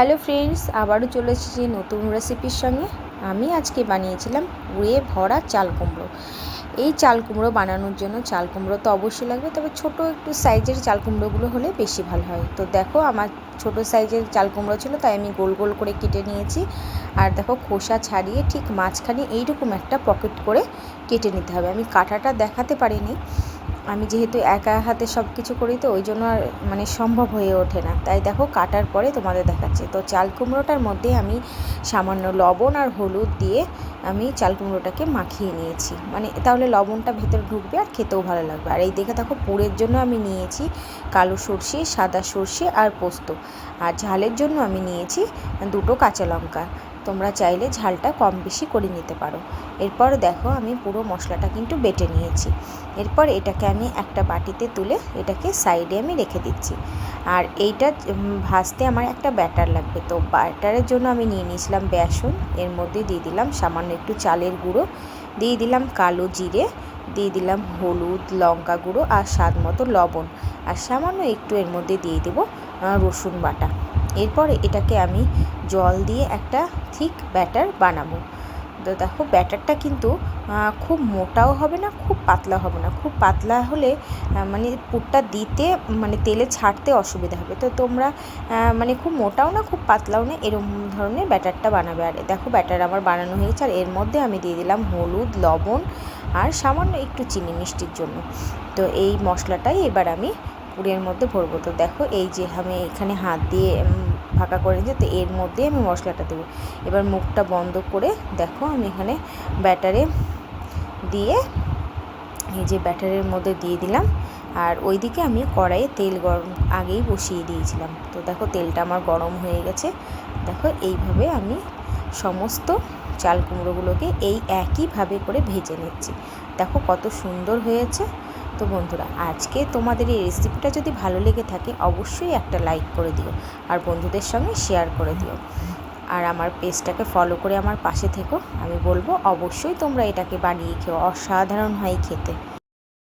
Hello friends, আবারও চলে এসেছি নতুন রেসিপির সঙ্গে। আমি আজকে বানিয়েছিলাম উড়ে ভরা চাল কুমড়ো। এই চাল কুমড়ো বানানোর জন্য চাল কুমড়ো তো অবশ্যই লাগবে, তবে ছোট একটু সাইজের চাল কুমড়োগুলো হলে বেশি ভালো হয়। তো দেখো, আমার ছোট সাইজের চাল কুমড়ো ছিল, তাই আমি গোল গোল করে কেটে নিয়েছি। আর দেখো, খোসা ছাড়িয়ে ঠিক মাঝখানে এইরকম একটা পকেট করে কেটে নিতে হবে। আমি কাটাটা দেখাতে পারিনি। আমি যেহেতু একা হাতে সব কিছু করি তো ওই জন্য আর মানে সম্ভব হয়ে ওঠে না। তাই দেখো কাটার পরে তোমাদের দেখাচ্ছি। তো চাল কুমড়োটার মধ্যে আমি সামান্য লবণ আর হলুদ দিয়ে আমি চাল কুমড়োটাকে মাখিয়ে নিয়েছি। মানে তাহলে লবণটা ভেতরে ঢুকবে আর খেতেও ভালো লাগবে। আর এই দেখে দেখো পুরের জন্য আমি নিয়েছি কালো সর্ষে, সাদা সর্ষে আর পোস্ত। আর ঝালের জন্য আমি নিয়েছি দুটো কাঁচা লঙ্কা। তোমরা চাইলে ঝালটা কম বেশি করে নিতে পারো। এরপর দেখো আমি পুরো মশলাটা কিন্তু বেটে নিয়েছি। এরপর এটাকে আমি একটা বাটিতে তুলে এটাকে সাইডে আমি রেখে দিচ্ছি। আর এইটা ভাজতে আমার একটা ব্যাটার লাগবে। তো ব্যাটারের জন্য আমি নিয়ে নিয়েছিলাম বেসন। এর মধ্যে দিয়ে দিলাম সামান্য একটু চালের গুঁড়ো। দিয়ে দিলাম কালো জিরে। দিয়ে দিলাম হলুদ, লঙ্কা গুঁড়ো আর স্বাদ মতো লবণ। আর সামান্য একটু এর মধ্যে দিয়ে দেবো রসুন বাটা। এরপরে এটাকে আমি জল দিয়ে একটা ঠিক ব্যাটার বানাবো। তো দেখো, ব্যাটারটা কিন্তু খুব মোটাও হবে না, খুব পাতলা হবে না। খুব পাতলা হলে মানে পুরটা দিতে মানে তেলে ছাড়তে অসুবিধা হবে। তো তোমরা মানে খুব মোটাও না, খুব পাতলাও না এরকম ধরনের ব্যাটারটা বানাবে। আর দেখো, ব্যাটার আমার বানানো হয়েছে আর এর মধ্যে আমি দিয়ে দিলাম হলুদ, লবণ আর সামান্য একটু চিনি মিষ্টির জন্য। তো এই মশলাটাই এবার আমি পুরের মধ্যে ভরবো। তো দেখো, এই যে আমি এখানে হাত দিয়ে ফাঁকা করে নিয়েছি তো এর মধ্যে আমি মশলাটা দেবো। এবার মুখটা বন্ধ করে দেখো, আমি এখানে ব্যাটারে দিয়ে, এই যে ব্যাটারের মধ্যে দিয়ে দিলাম। আর ওইদিকে আমি কড়াইয়ে তেল গরম, আগেই বসিয়ে দিয়েছিলাম। তো দেখো, তেলটা আমার গরম হয়ে গেছে। দেখো, এইভাবে আমি সমস্ত চাল কুমড়োগুলোকে এই একইভাবে করে ভেজে নিচ্ছি। দেখো, কত সুন্দর হয়েছে। তো বন্ধুরা, আজকে তোমাদের এই রেসিপিটা যদি ভালো লেগে থাকে, অবশ্যই একটা লাইক করে দিও আর বন্ধুদের সঙ্গে শেয়ার করে দিও। আর আমার পেজটাকে ফলো করে আমার পাশে থেকো। আমি বলব, অবশ্যই তোমরা এটাকে বানিয়ে খেও, অসাধারণ হয় খেতে।